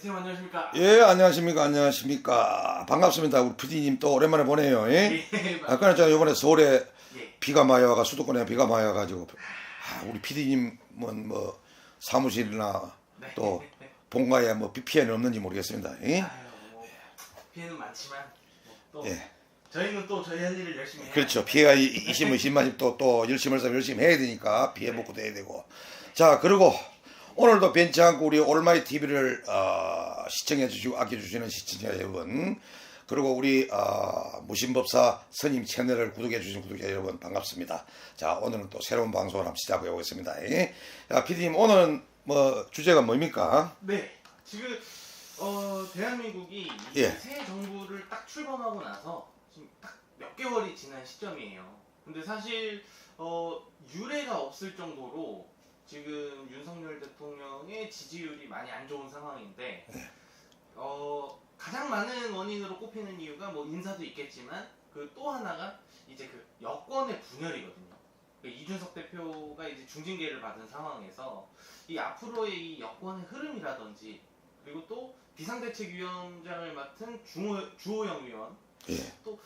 선생님 안녕하십니까? 예, 안녕하십니까, 안녕하십니까. 반갑습니다. 우리 PD님 또 오랜만에 보네요. 예? 예, 아까 제가 이번에 서울에 예. 비가 많이 와가 수도권에 비가 많이 와가지고 아, 우리 PD님은 뭐 사무실이나 네. 또 본가에 뭐비 피해는 없는지 모르겠습니다. 예? 아유, 뭐 피해는 많지만 뭐 또 예. 저희는 또 저희 할 일을 열심히 해야 그렇죠. 피해가 이- 이심은 심만심 또, 또 열심히 할 사람 열심히 해야 되니까 피해 복구도 해야 되고. 자, 그리고 오늘도 벤치 않고 우리 올마이 TV를 어, 시청해 주시고 아껴주시는 시청자 여러분, 그리고 우리 어, 무신법사 스님 채널을 구독해 주신 구독자 여러분 반갑습니다. 자, 오늘은 또 새로운 방송을 한번 시작해 보겠습니다. 예. 자, PD님 오늘은 뭐 주제가 뭡니까? 네. 지금 어, 대한민국이 이 예. 새 정부를 딱 출범하고 나서 지금 딱 몇 개월이 지난 시점이에요. 근데 사실 어, 유례가 없을 정도로 지금 윤석열 대통령의 지지율이 많이 안 좋은 상황인데 어, 가장 많은 원인으로 꼽히는 이유가 뭐 인사도 있겠지만 그 또 하나가 이제 그 여권의 분열이거든요. 그 이준석 대표가 이제 중징계를 받은 상황에서 이 앞으로의 이 여권의 흐름이라든지 그리고 또 비상대책위원장을 맡은 주호, 주호영 위원 예. 또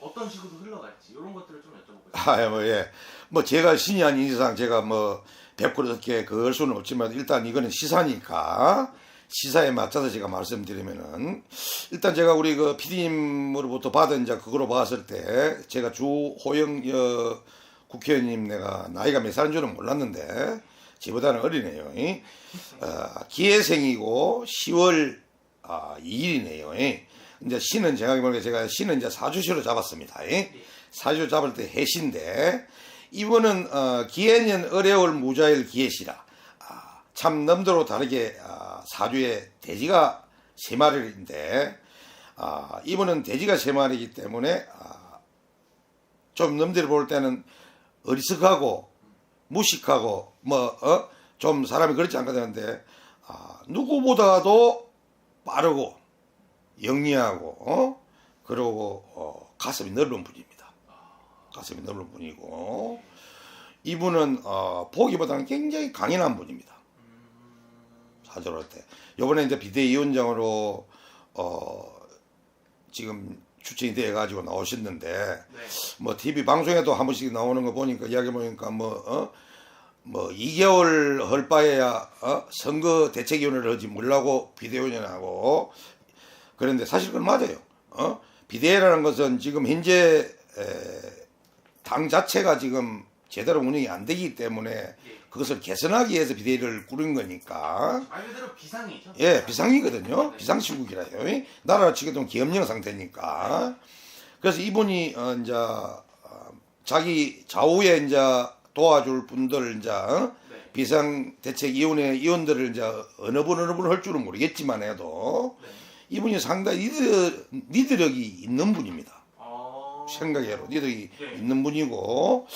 어떤 식으로 흘러갈지 이런 것들을 좀 여쭤보고 싶습니다. 아, 뭐, 예. 뭐, 제가 신이 아닌 이상 제가 뭐, 100% 그렇게 그럴 수는 없지만, 일단 이거는 시사니까, 시사에 맞춰서 제가 말씀드리면은, 일단 제가 우리 그 PD님으로부터 받은 이제 그거로 봤을 때, 제가 주호영, 어, 국회의원님 내가 나이가 몇 살인 줄은 몰랐는데, 저보다는 어리네요. 이. 어, 기회생이고 10월 아, 2일이네요. 예. 이제 신은 제가 보니까 제가 신은 이제 사주시로 잡았습니다. 예. 사주 잡을 때 해신데 이분은 어, 기해년 어려울 무자일 기해시라. 아, 참 넘도로 다르게 아, 사주에 돼지가 세 마리인데 아, 이분은 돼지가 세 마리이기 때문에 아, 좀 넘들어 볼 때는 어리석하고 무식하고 뭐좀 사람이 그렇지 않거든요. 아, 누구보다도 빠르고 영리하고 어? 그리고 어, 가슴이 넓은 분입니다. 가슴이 넓은 분이고 이분은 어, 보기보다는 굉장히 강인한 분입니다. 사주로 할 때. 요번에 이제 비대위원장으로 어, 지금 추천이 돼 가지고 나오셨는데 네. 뭐 TV 방송에도 한 번씩 나오는 거 보니까 이야기 보니까 뭐 어? 뭐 2개월 헐 바에야 어? 선거 대책위원회를 하지 물라고 비대위원장하고 그런데 사실 그건 맞아요. 어? 비대위라는 것은 지금 현재 에, 당 자체가 지금 제대로 운영이 안 되기 때문에 그것을 개선하기 위해서 비대위를 꾸린 거니까 말 그대로 비상이죠. 예, 비상이거든요. 비상시국이라요. 예? 나라 지금 기업령 상태니까. 그래서 이분이 어, 이제 어, 자기 좌우에 이제 도와줄 분들 이제 어? 네. 비상대책위원회 위원들을 이제 어느 분 어느 분할 줄은 모르겠지만 해도 네. 이분이 상당히 리드, 리드력이 있는 분입니다. 어... 생각외로 리더기 네. 있는 분이고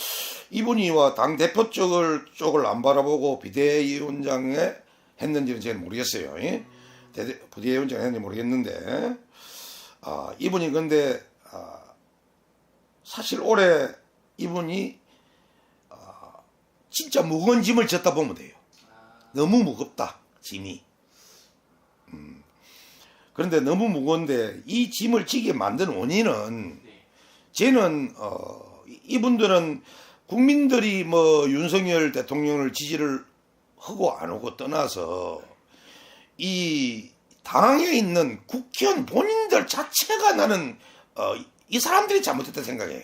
이분이와 당 대표 쪽을 쪽을 안 바라보고 비대위원장에 했는지는 제가 모르겠어요. 예? 대대- 비대위원장 했는지 모르겠는데 아, 이분이 근데 아, 사실 올해 이분이 아, 진짜 무거운 짐을 졌다 보면 돼요. 아, 너무 무겁다 짐이. 음. 그런데 너무 무거운데 이 짐을 지게 만든 원인은 네. 쟤는 어, 이분들은 국민들이 뭐 윤석열 대통령을 지지를 하고 안 하고 떠나서 이 당에 있는 국회의원 본인들 자체가 나는 어, 이 사람들이 잘못했다 생각해요.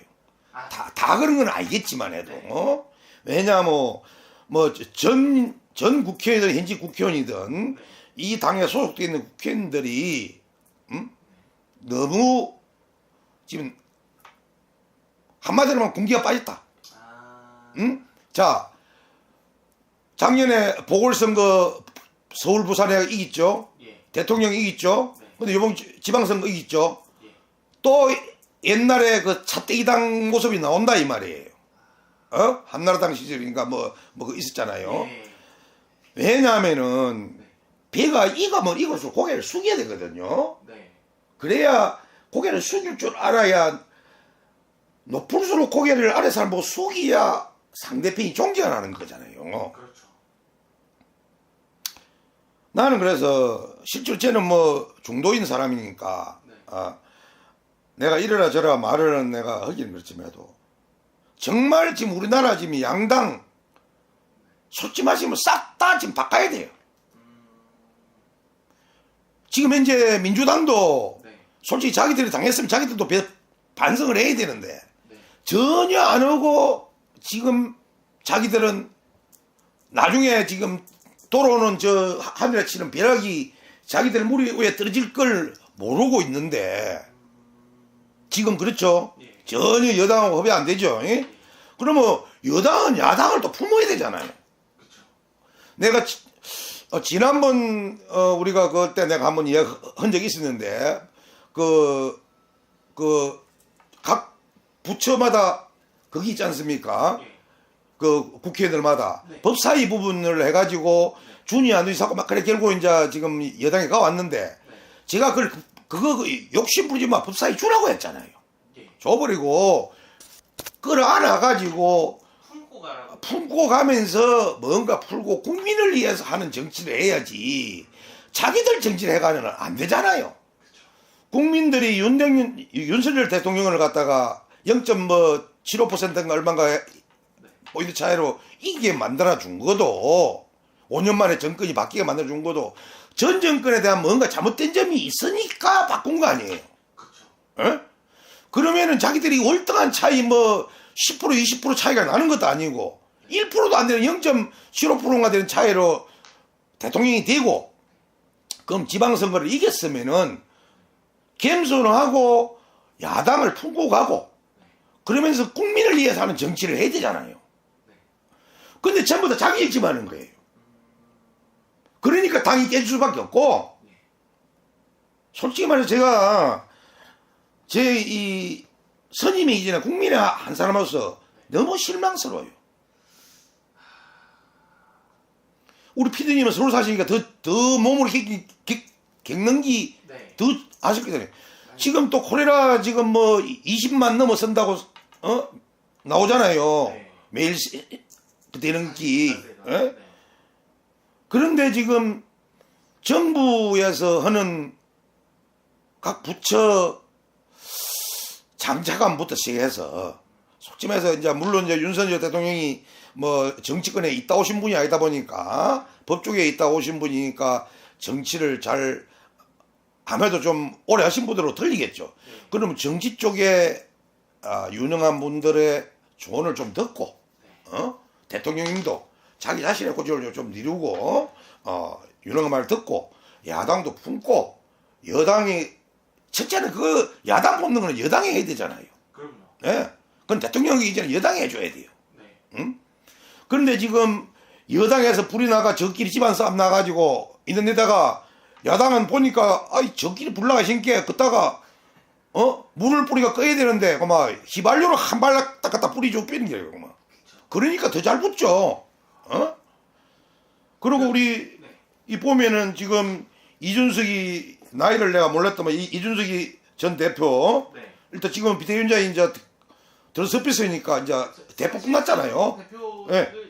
아, 다, 다 그런 건 알겠지만 해도 어? 왜냐 뭐뭐전 전 국회의원 현직 국회의원이든 이 당에 소속되어 있는 국회의원들이 음? 너무 지금 한마디로 하면 군기가 빠졌다. 아, 응? 자 작년에 보궐선거 서울 부산에 이겼죠. 예. 대통령이 이겼죠. 네. 근데 이번 지- 지방선거 이겼죠. 예. 또 옛날에 그 차떼기당 모습이 나온다 이 말이에요. 어? 한나라당 시절인가 뭐, 뭐, 그 있었잖아요. 예. 왜냐하면은, 배가 익으면 익을수록 고개를 숙여야 되거든요. 네. 그래야 고개를 숙일 줄 알아야, 높을수록 고개를 아래 사람 보고 숙이야 상대편이 존경하는 거잖아요. 그렇죠. 나는 그래서 실제로 쟤는 뭐 중도인 사람이니까 네. 아, 내가 이래라 저래라 말을 내가 하기는 그렇지만도 정말 지금 우리나라 지금 양당 솔직히 말하면 싹 다 지금 바꿔야 돼요. 지금 현재 민주당도 네. 솔직히 자기들이 당했으면 자기들도 배- 반성을 해야 되는데 네. 전혀 안 하고 지금 자기들은 나중에 지금 돌아오는 저 하늘에 치는 벼락이 자기들 무리 위에 떨어질 걸 모르고 있는데 지금 그렇죠? 예. 전혀 여당하고 협의 안 되죠? 예? 그러면 여당은 야당을 또 품어야 되잖아요. 그렇죠. 내가 지, 어, 지난번 어, 우리가 그때 내가 한번 이야기 한 적이 있었는데 그 그 각 부처마다 거기 있지 않습니까? 예. 그 국회의원들마다 네. 법사위 부분을 해가지고 준이 안 되고 막 그래 결국 이제 지금 여당에 가 왔는데 네. 제가 그걸 그거 그 욕심 부리지 마 법사위 주라고 했잖아요. 예. 줘버리고 끌어안아가지고 품고 가면서 뭔가 풀고 국민을 위해서 하는 정치를 해야지 자기들 정치를 해가는 안 되잖아요. 국민들이 윤대윤 윤석열 대통령을 갖다가 0.75%인가 얼마인가 포인트 차이로 이기게 만들어 준 것도 5년 만에 정권이 바뀌게 만들어 준 것도 전 정권에 대한 뭔가 잘못된 점이 있으니까 바꾼 거 아니에요. 그렇죠. 예? 그러면은 자기들이 월등한 차이 뭐 10% 20% 차이가 나는 것도 아니고 1%도 안 되는 0.75%가 되는 차이로 대통령이 되고 그럼 지방선거를 이겼으면은 겸손을 하고 야당을 품고 가고 그러면서 국민을 위해서 하는 정치를 해야 되잖아요. 근데 전부 다 자기 일집하는 거예요. 그러니까 당이 깨질 수밖에 없고 솔직히 말해서 제가 제 이 선임이 이제는 국민의 한 사람으로서 너무 실망스러워요. 우리 피디님은 서울 사시니까 더, 더 몸으로 겪, 겪, 겪는 게 네. 더 아쉽거든요. 지금 또 콜레라 지금 뭐 20만 넘어선다고 어 나오잖아요. 네. 매일 시- 되는 기. 예? 네. 그런데 지금 정부에서 하는 각 부처 장차관부터 시작해서 말해서 이제 물론 이제 윤석열 대통령이 뭐 정치권에 있다 오신 분이 아니다 보니까 법조계에 있다 오신 분이니까 정치를 잘 아무래도 좀 오래 하신 분들로 들리겠죠. 그러면 정치 쪽에 아, 유능한 분들의 조언을 좀 듣고 어? 대통령님도 자기 자신의 고집을 좀 이루고 어, 유능한 말을 듣고 야당도 품고 여당이 첫째는 그 야당 뽑는 거는 여당이 해야 되잖아요. 그럼요. 예. 그건 대통령이 이제는 여당이 해줘야 돼요. 네. 그런데 지금 여당에서 불이 나가 저끼리 집안 싸움 나가지고 있는 데다가 야당은 보니까 아이 저끼리 불 나가신 게 그따가 어 물을 뿌리가 꺼야 되는데 그막 휘발유로 한발딱 갖다 뿌리죠 뿌리는 게요 그만 그러니까 더 잘 붙죠 어 그리고 우리 네. 이 보면은 지금 이준석이 나이를 내가 몰랐더만 이, 이준석이 전 대표 네. 일단 지금 비대위원장이 이제 들어섭했으니까 이제 대표 끝났잖아요 예.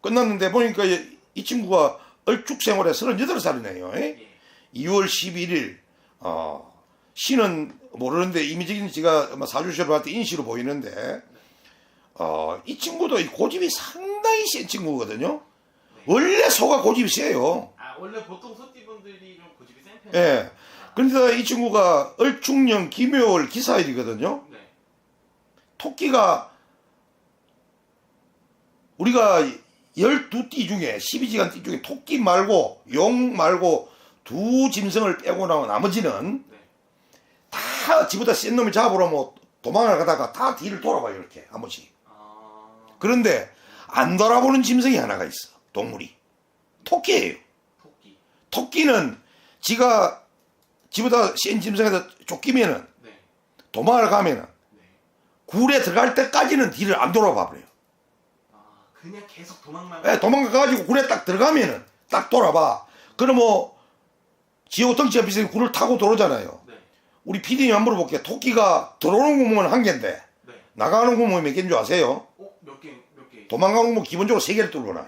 끝났는데 보니까 이, 이 친구가 얼쭉 생활에 38살이네요. 예. 2월 11일, 어, 시는 모르는데 이미적인 지가 아마 사주시로한테 인시로 보이는데, 어, 이 친구도 이 고집이 상당히 센 친구거든요. 원래 소가 고집이 세요. 아 원래 보통 소띠분들이 좀 고집이. 예. 그런데 이 친구가 얼충령 김효월 기사일이거든요. 네. 토끼가 우리가 12띠 중에 12시간 띠 중에 토끼 말고 용 말고 두 짐승을 빼고 나면 나머지는 네. 다 지보다 센 놈을 잡으러 뭐 도망을 가다가 다 뒤를 돌아봐요 이렇게 한 번씩 아. 그런데 안 돌아보는 짐승이 하나가 있어 동물이 토끼예요 토끼. 토끼는 지가 지보다 센 짐승에서 쫓기면은 네. 도망을 가면은 네. 굴에 들어갈 때까지는 뒤를 안 돌아봐 버려요 아 그냥 계속 도망만. 예, 도망가가지고 굴에 딱 들어가면은 딱 돌아봐. 그럼 뭐 지오 덩치가 비슷하게 굴을 타고 들어오잖아요. 네. 우리 PD님 한번 물어볼게요. 토끼가 들어오는 구멍은 한 개인데 네. 나가는 구멍이 몇 개인 줄 아세요? 어? 몇 개? 몇 개? 도망가는 구멍 기본적으로 세 개를 뚫고 나요.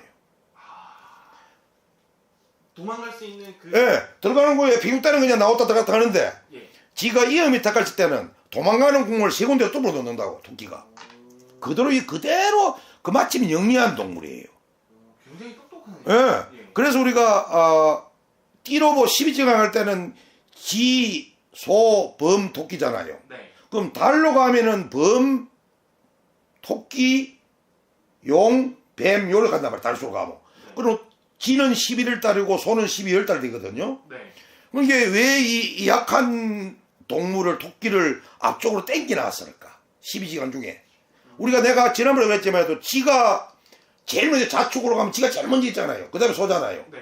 도망갈 수 있는 그 예, 들어가는 거에 비육다는 그냥 나왔다 들어갔다 하는데 예. 지가 이음이 탁할 때는 도망가는 공을 세 군데 뚫어 넣는다고 토끼가 오, 그대로 이 그대로 그 마침 영리한 동물이에요. 오, 굉장히 똑똑하네요. 예. 예. 그래서 우리가 어, 띠로보 12지강 할 때는 지, 소, 범, 토끼잖아요. 네. 그럼 달로 가면은 범, 토끼, 용, 뱀, 요를 간단 말이야. 달수로 가면. 그럼 지는 11월 달이고 소는 12월 달 되거든요. 네. 그럼 이게 왜 이 약한 동물을 토끼를 앞쪽으로 땡겨 놨을까? 12시간 중에. 우리가 내가 지난번에 그랬지만 해도 지가 제일 먼저 좌측으로 가면 지가 제일 먼저 있잖아요. 그 다음에 소잖아요. 네.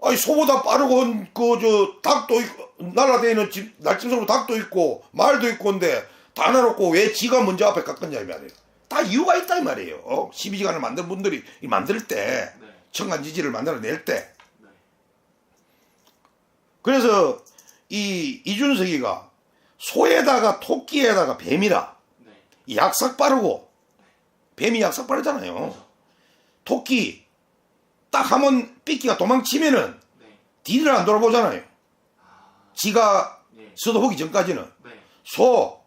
아니 소보다 빠르고 그 저 닭도 있고 날아다니는 집 날짐승으로 닭도 있고 말도 있고 근데 다 나놓고 왜 지가 먼저 앞에 갔겠냐 이 말이에요. 다 이유가 있다 이 말이에요. 어? 12시간을 만든 분들이 이 만들 때 네. 청간지지를 만들어낼 때 네. 그래서 이 이준석이가 소에다가 토끼에다가 뱀이라 네. 이 약삭 빠르고 뱀이 약삭 빠르잖아요. 토끼 딱 하면 삐끼가 도망치면은 네. 뒤를 안 돌아보잖아요. 아, 지가 예. 서도보기 전까지는 네. 소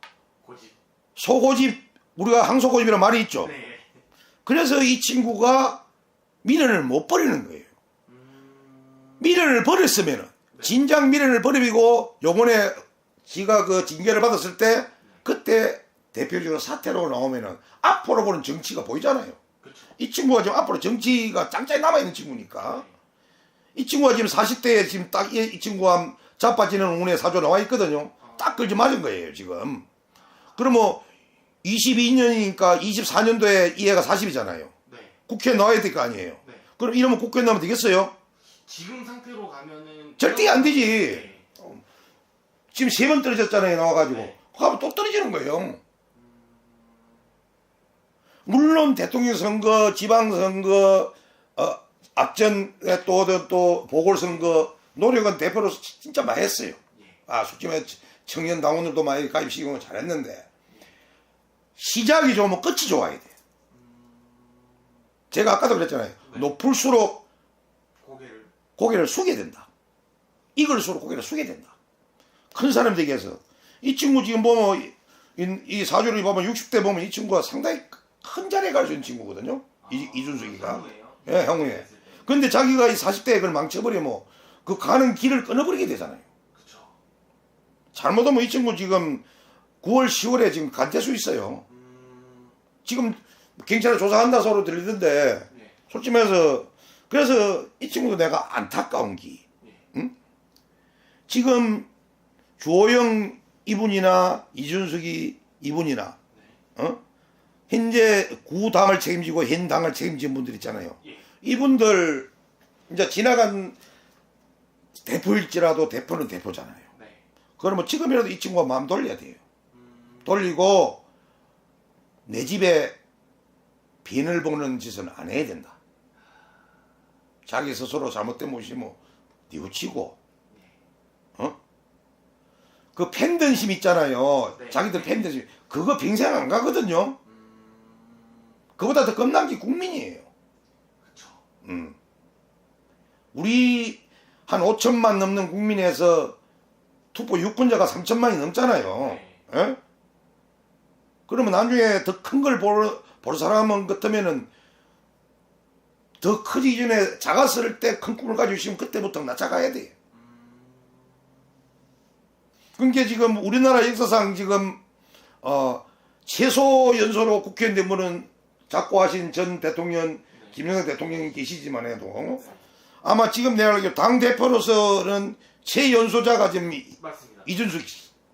고집. 소고집 우리가 항소고집이라는 말이 있죠. 네. 그래서 이 친구가 미련을 못 버리는 거예요. 음. 미련을 버렸으면은 진작 미련을 버리고 요번에 지가 그 징계를 받았을 때 그때 대표적으로 사태로 나오면은 앞으로 보는 정치가 보이잖아요. 그렇죠. 이 친구가 지금 앞으로 정치가 짱짱이 남아있는 친구니까 이 친구가 지금 40대에 지금 딱 이 친구와 자빠지는 운에 사조 나와 있거든요. 딱 걸지 맞은 거예요, 지금. 그러면 22년이니까 24년도에 이 애가 40이잖아요. 네. 국회에 나와야 될 거 아니에요. 네. 그럼 이러면 국회에 나오면 되겠어요? 지금 상태로 가면은 절대 안 되지. 네. 지금 세 번 떨어졌잖아요, 나와가지고. 네. 하면 또 떨어지는 거예요. 물론 대통령 선거, 지방 선거, 어, 앞전에 또, 또, 또 보궐선거 노력은 대표로서 진짜 많이 했어요. 예. 아, 솔직히 말해 청년 당원들도 많이 가입시키고 잘했는데 시작이 좋으면 끝이 좋아야 돼. 제가 아까도 그랬잖아요. 네. 높을수록 고개를 고개를 숙여야 된다. 이걸수록 고개를 숙여야 된다. 큰 사람 되기 위해서. 이 친구 지금 보면, 이, 이 사주를 보면 60대 보면 이 친구가 상당히 큰 자리에 갈 수 있는 친구거든요. 이, 이준석이가. 예, 형우예. 근데 자기가 이 40대에 그걸 망쳐버리면 그 가는 길을 끊어버리게 되잖아요. 그렇죠. 잘못하면 이 친구 지금 9월, 10월에 지금 간태수 있어요. 음. 지금 경찰에 조사한다 소리 들리던데 네. 솔직히 말해서 그래서 이 친구도 내가 안타까운 기 예. 지금 주호영 이분이나 이준석이 이분이나 어? 현재 구당을 책임지고 현 당을 책임진 분들 있잖아요. 예. 이분들 이제 지나간 대표일지라도 대표는 대표잖아요. 네. 그러면 지금이라도 이 친구가 마음 돌려야 돼요. 음. 돌리고 내 집에 빈을 보는 짓은 안 해야 된다. 자기 스스로 잘못된 모시면 뉘우치고 어? 그 팬든심 있잖아요. 네. 자기들 팬든심 그거 평생 안 가거든요. 음. 그보다 더 겁난 게 국민이에요. 그렇죠. 음. 우리 한 5천만 넘는 국민에서 투표 유권자가 3천만이 넘잖아요. 네. 예? 그러면 나중에 더 큰 걸 볼, 볼 사람은 같으면은 더 크기 전에 작았을 때 큰 꿈을 가지고 있으면 그때부터 낮아가야 돼. 그러니까 지금 우리나라 역사상 지금 어 최소 연소로 국회의원 된 분은 작고 하신 전 대통령 김영삼 대통령이 계시지만 해도 아마 지금 내가 알기로 당 대표로서는 최연소자가 지금 이- 맞습니다. 이준석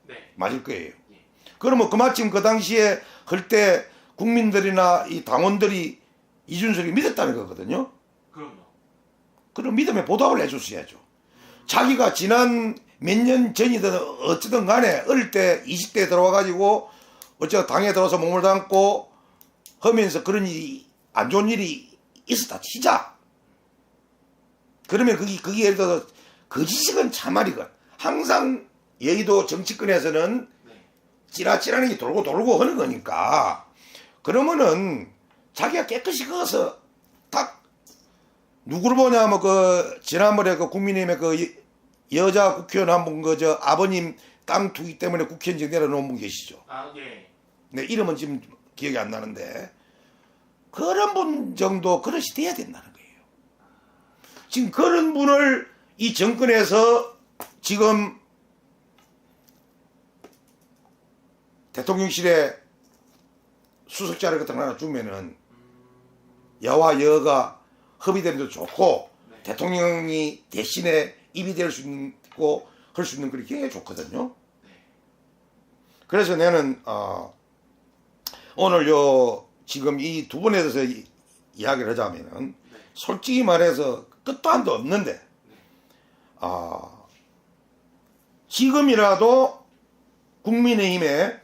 네. 맞을 거예요. 예. 그러면 그마침 그 당시에 할때 국민들이나 이 당원들이 이준석이 믿었다는 거거든요. 그럼요. 그럼 믿음에 보답을 해줬어야죠. 자기가 지난 몇 년 전이든 어찌든 간에 어릴 때 20대에 들어와가지고 어쩌 당에 들어서 몸을 담고 하면서 그런 일이 안 좋은 일이 있었다 치자. 그러면 그게, 그게 예를 들어서 거짓이건 참말이건 항상 여의도 정치권에서는 네. 찌라찌라는 게 돌고 돌고 하는 거니까 그러면은 자기가 깨끗이 그어서 딱 누구를 보냐면 그 지난번에 그 국민의힘의 그 여- 여자 국회의원 한 분 그 저 아버님 땅 투기 때문에 국회의원직 내려놓은 분 계시죠. 아 예. 내 이름은 지금 기억이 안 나는데 그런 분 정도 그릇이 돼야 된다는 거예요. 지금 그런 분을 이 정권에서 지금 대통령실에 수석자를 같은 거 하나 주면은 여와 여가 협의되는 도 좋고 네. 대통령이 대신에 입이 될 수 있고 할 수 있는 그게 굉장히 좋거든요. 그래서 나는 어, 오늘 요 지금 이두 분에 대해서 이, 이야기를 하자면은 네. 솔직히 말해서 끝도 한도 없는데 아 지금이라도 국민의힘에 네.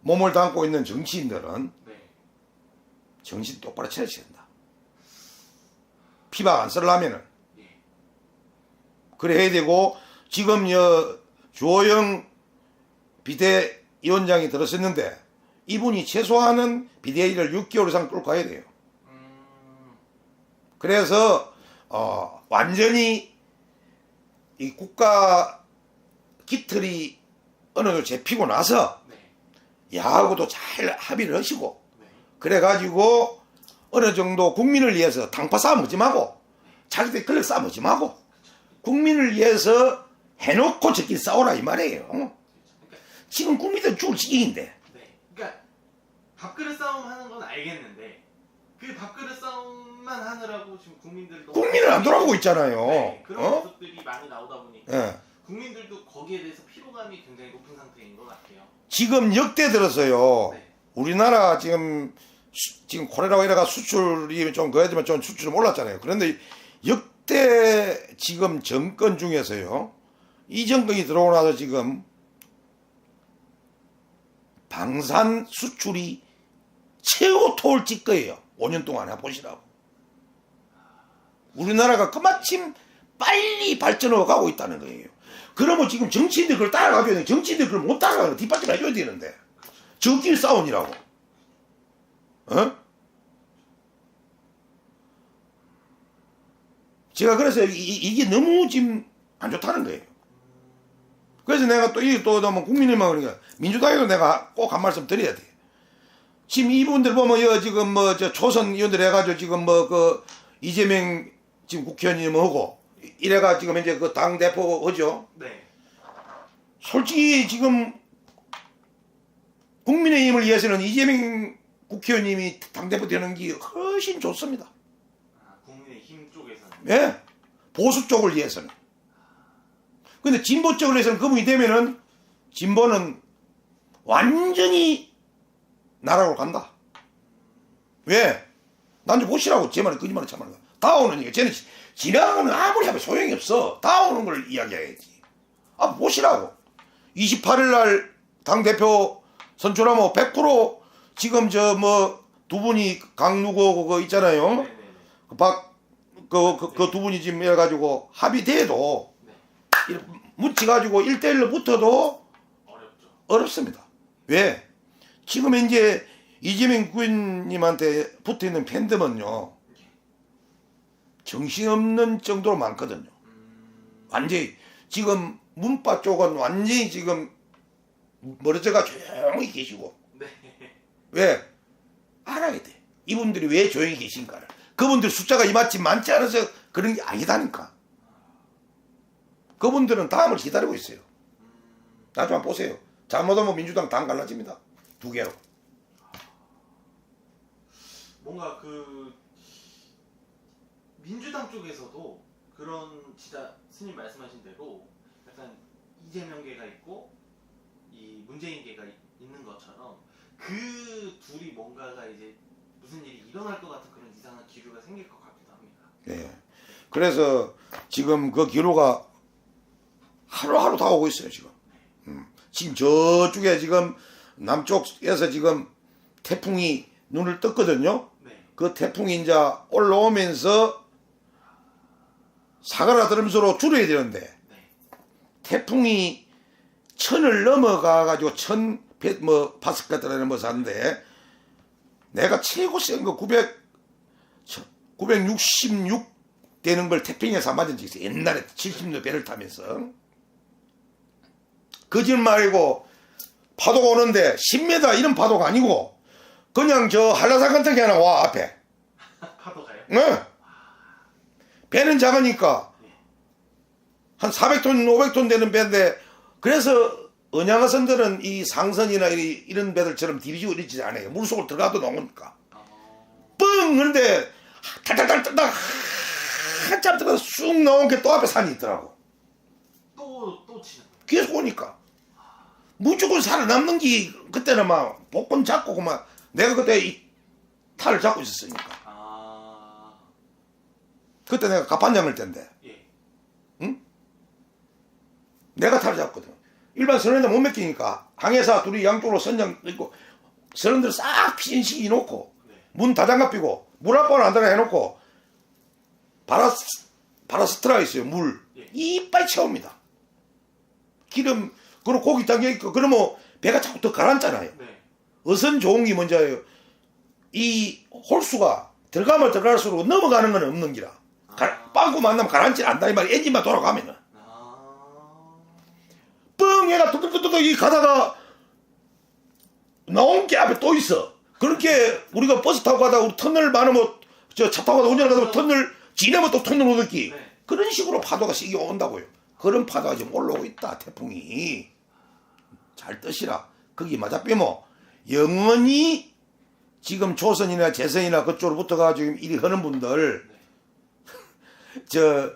몸을 담고 있는 정치인들은 네. 정신 똑바로 차려야 된다. 피박 안 쓰려면은 예. 그래 해야 되고 지금 여 조영 비대위원장이 들었었는데 이분이 최소한은 비대위를 6개월 이상 끌고 가야 돼요. 음. 그래서 어, 완전히 이 국가 기틀이 어느 정도 잡히고 나서 네. 야하고도 잘 합의를 하시고 네. 그래가지고 어느 정도 국민을 위해서 당파 싸움 하지 말고 자기들 권력 싸움 하지 말고 국민을 위해서 해놓고 저끼리 싸우라 이 말이에요. 지금 국민들 죽을 지경인데 네. 그러니까 밥그릇 싸움 하는 건 알겠는데 그 밥그릇 싸움만 하느라고 지금 국민들도 국민을 안 돌아보고 있잖아요. 네, 그런 어? 모습들이 많이 나오다 보니까 예. 국민들도 거기에 대해서 피로감이 굉장히 높은 상태인 것 같아요. 지금 역대 들어서요. 네. 우리나라 지금 수- 지금 코레라가 이래가 수출이 좀 그래야지만 좀 수출이 올랐잖아요. 그런데 역대 지금 정권 중에서요. 이 정권이 들어오고 나서 지금 방산 수출이 최고 토를 찍 거예요. 5년 동안 해보시라고. 우리나라가 그마침 빨리 발전해 가고 있다는 거예요. 그러면 지금 정치인들 그걸 따라가줘야 돼. 정치인들 그걸 못 따라가면 뒷받침 해줘야 되는데. 저끼리 싸우니라고. 어? 제가 그래서 이, 게 너무 지금 안 좋다는 거예요. 그래서 내가 또 이게 또 너무 국민의힘 그러니까 민주당에도 내가 꼭 한 말씀 드려야 돼. 지금 이분들 보면 여 지금 뭐 저 초선 의원들 해가지고 지금 뭐 그 이재명 지금 국회의원님 하고 이래가 지금 이제 그당 대표 하죠. 네. 솔직히 지금 국민의힘을 위해서는 이재명 국회의원님이 당대표 되는 게 훨씬 좋습니다. 아, 국민의힘 쪽에서는 예? 보수 쪽을 위해서는. 근데 진보 쪽을 위해서는 그분이 되면은 진보는 완전히 나라로 간다. 왜? 난좀 보시라고 제 말을 거짓말을 거야. 다 오는 얘기. 쟤는 지나가는 아무리 하면 소용이 없어. 다 오는 걸 이야기해야지. 아 보시라고. 28일 날 당대표 선출하면 100% 지금 저 뭐 두 분이 강누고 그거 있잖아요. 네네네. 그 박, 그, 그, 그 두 분이 지금 해가지고 합의돼도 네. 이렇게 묻혀가지고 1대1로 붙어도 어렵죠. 어렵습니다. 왜? 지금 이제 이재명 구인님한테 붙어 있는 팬덤은요, 정신없는 정도로 많거든요. 음. 완전히, 지금 문파 쪽은 완전히 지금 멀어져가 조용히 계시고, 네. 왜? 알아야 돼. 이분들이 왜 조용히 계신가를. 그분들 숫자가 이마치 많지 않아서 그런 게 아니다니까. 그분들은 다음을 기다리고 있어요. 나좀 한번 보세요. 잘못하면 민주당 당 갈라집니다. 두 개로. 뭔가 그 민주당 쪽에서도 그런 진짜 스님 말씀하신 대로 약간 이재명계가 있고 이 문재인계가 이- 있는 것처럼 그 둘이 뭔가가 이제 무슨 일이 일어날 것 같은 그런 이상한 기류가 생길 것 같기도 합니다. 예. 그래서 지금 그 기로가 하루하루 다 오고 있어요, 지금. 음. 지금 저쪽에 지금 남쪽에서 지금 태풍이 눈을 떴거든요. 네. 그 태풍이 이제 올라오면서 사가라 들으면서 줄여야 되는데 네. 태풍이 천을 넘어가 가지고 천 뭐 파스칼이라는 뭐 사는데 내가 최고 센 거 900, 966 되는 걸 태평에서 맞은 적이 있어요. 옛날에 70년 배를 타면서. 거짓말이고 파도가 오는데 10m 이런 파도가 아니고 그냥 저 한라산 같은 게 하나 와 앞에. 파도가요? 네. 배는 작으니까 한 400톤, 500톤 되는 배인데 그래서 은양어선들은 이 상선이나 이- 이런 배들처럼 디비지고 이러지 않아요. 물속으로 들어가도 나오니까. 어, 뻥! 그런데 탈탈탈탈 한참 들어가서 쑥 나온 게 또 앞에 산이 있더라고. 또, 또 치는? 계속 오니까. 무조건 살아남는 게 그때는 막 복권 잡고 그만 내가 그때 이 탈을 잡고 있었으니까. 아, 그때 내가 갑판장을 땐데 예. 내가 탈을 잡거든. 일반 선원들 못 맡기니까 항해사 둘이 양쪽으로 선장 있고 선원들 싹 피신시키 놓고 네. 문 다장갑 끼고 물 한 번 안 들어 해놓고 바라스 바라스트라 있어요 물 예. 이빨 채웁니다. 기름 그리고 고기 담겨 있고 그러면 배가 자꾸 더 가라앉잖아요. 네. 어선 좋은 게 뭔지예요. 이 홀수가 들어가면 들어갈수록 넘어가는 건 없는 기라. 가, 빵꾸 만나면 가라앉지 않다 이 말이 엔진만 돌아가면은. 아, 뻥 얘가 뚜뚜뚜뚜 이 가다가 나온 게 앞에 또 있어. 그렇게 우리가 버스 타고 가다가 우리 터널 많으면 저차 타고 가다 운전을 가다 터널 지나면 또 터널 오듯이 네. 그런 식으로 파도가 세게 온다고요. 그런 파도가 지금 올라오고 있다 태풍이. 잘 뜨시라. 거기 맞아 빼모 영원히 지금 조선이나 재선이나 그쪽으로 붙어가지고 이리 하는 분들 저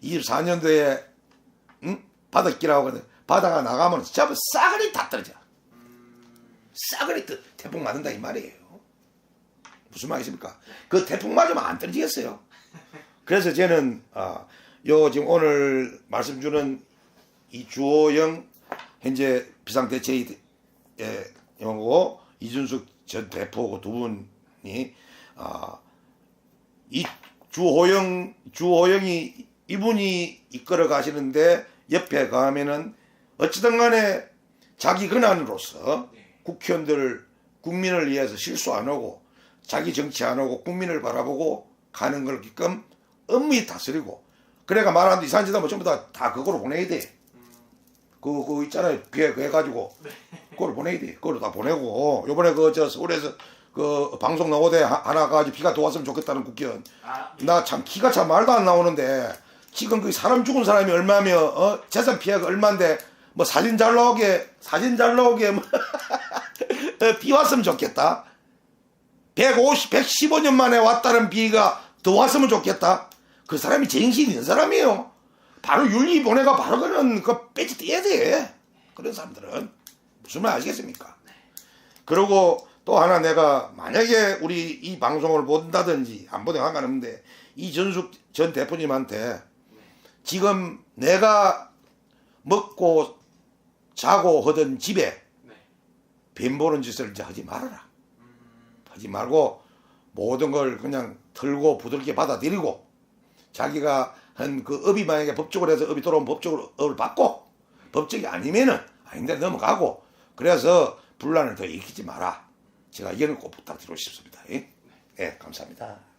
2024년도에 응? 바닷기라고 하거든. 바다가 나가면 진짜 싸그리 다 떨어져. 싸그리 뜨- 태풍 맞는다 이 말이에요. 무슨 말이십니까? 그 태풍 맞으면 안 떨어지겠어요. 그래서 저는 아, 요 지금 오늘 말씀 주는 이 주호영 현재 비상대책이 예, 영고 이준숙 전 대표고 두 분이 아, 이 주호영 주호영이 이분이 이끌어 가시는데 옆에 가면은 어찌든 간에 자기 근한으로서 네. 국회의원들 국민을 위해서 실수 안 하고 자기 정치 안 하고 국민을 바라보고 가는 걸 기끔 엄밀히 다스리고 그래가 말하는데 이산지다 뭐 전부 다, 다 그거로 보내야 돼. 그, 그 있잖아요. 비에 그 해가지고. 그걸 보내야 돼. 그걸 다 보내고. 요번에 그, 저, 서울에서 그 방송 나오대 하- 하나 가지고 비가 도왔으면 좋겠다는 국회의원. 아, 예. 나참 기가 참 말도 안 나오는데 지금 그 사람 죽은 사람이 얼마며 어? 재산 피해가 얼마인데 뭐 사진 잘 나오게 사진 잘 나오게 뭐 어, 비 왔으면 좋겠다. 150 115년 만에 왔다는 비가 더 왔으면 좋겠다. 그 사람이 정신 있는 사람이에요. 바로 윤리 보내가 바로 그는 그 배지 떼야 돼. 그런 사람들은. 무슨 말 아시겠습니까? 그리고 또 하나 내가 만약에 우리 이 방송을 본다든지 안 보든 상관없는데 이전숙 전 대표님한테 지금 내가 먹고 자고 하던 집에 네. 빈 보는 짓을 이제 하지 말아라. 하지 말고 모든 걸 그냥 털고 부드럽게 받아들이고 자기가 한 그 업이 만약에 법적으로 해서 업이 돌아오면 법적으로 업을 받고 법적이 아니면은 아닌데 넘어가고 그래서 분란을 더 일으키지 마라. 제가 이거는 꼭 부탁드리고 싶습니다. 예, 예, 감사합니다.